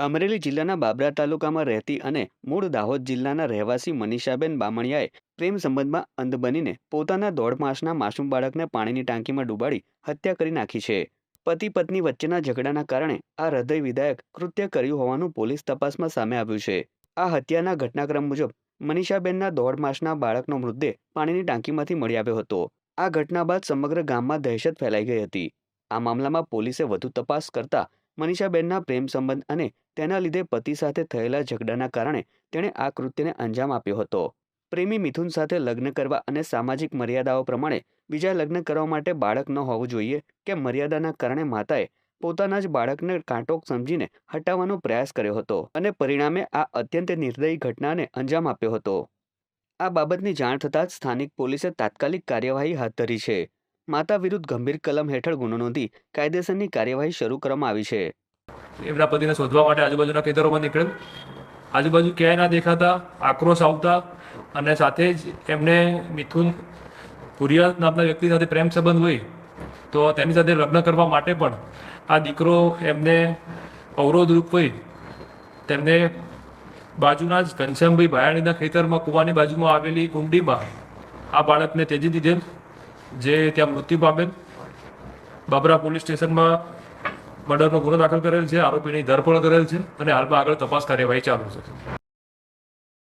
અમરેલી જિલ્લાના બાબરા તાલુકામાં રહેતી અને મૂળ દાહોદ જિલ્લાના રહેવાસી મનીષાબેન બામણિયાએ પ્રેમ સંબંધમાં અંધ બનીને પોતાના દોઢ માસના માસૂમ બાળકને પાણીની ટાંકીમાં ડૂબાડી હત્યા કરી નાખી છે. પતિ પત્ની વચ્ચેના ઝઘડાના કારણે આ હૃદય વિધાયક કૃત્ય કર્યું હોવાનું પોલીસ તપાસમાં સામે આવ્યું છે. આ હત્યાના ઘટનાક્રમ મુજબ મનીષાબેનના દોઢ માસના બાળકનો મૃતદેહ પાણીની ટાંકીમાંથી મળી આવ્યો હતો. આ ઘટના બાદ સમગ્ર ગામમાં દહેશત ફેલાઈ ગઈ હતી. આ મામલામાં પોલીસે વધુ તપાસ કરતા મનીષાબેનના પ્રેમ સંબંધ અને તેના લીધે પતિ સાથે થયેલા ઝઘડાના કારણે તેણે આ કૃત્યને અંજામ આપ્યો હતો. પ્રેમી મિથુન સાથે લગ્ન કરવા અને સામાજિક મર્યાદાઓ પ્રમાણે બીજા લગ્ન કરવા માટે બાળક ન હોવું જોઈએ કે મર્યાદાના કારણે માતાએ પોતાના જ બાળકને કાંટો સમજીને હટાવવાનો પ્રયાસ કર્યો હતો અને પરિણામે આ અત્યંત નિર્દયી ઘટનાને અંજામ આપ્યો હતો. આ બાબતની જાણ થતાં જ સ્થાનિક પોલીસે તાત્કાલિક કાર્યવાહી હાથ ધરી છે. માતા વિરુદ્ધ ગંભીર કલમ હેઠળ ગુનો નોંધી કાયદેસરની કાર્યવાહી શરૂ કરવામાં આવી છે. એમના પતિને શોધવા માટે આજુબાજુના ખેતરોમાં નીકળેલ. આજુબાજુ ક્યાંય ના દેખાતા, આક્રોશ આવતા અને સાથે જ એમને મિથુન પુરિયા નામના વ્યક્તિ સાથે પ્રેમ સંબંધ હોય તો તેની સાથે લગ્ન કરવા માટે પણ આ દીકરો એમને અવરોધરૂપ હોય. તેમને બાજુના જ ઘનશ્યામભાઈ ભાયાણીના ખેતરમાં, કૂવાની બાજુમાં આવેલી કુંડીમાં આ બાળકને તેજી દીધેલ જે ત્યાં મૃત્યુ પામેલ. બાબરા પોલીસ સ્ટેશનમાં મર્ડરનો ગુનો દાખલ કરેલ છે, આરોપીની ધરપકડ કરેલ છે અને હાલમાં આગળ તપાસ કાર્યવાહી ચાલુ છે.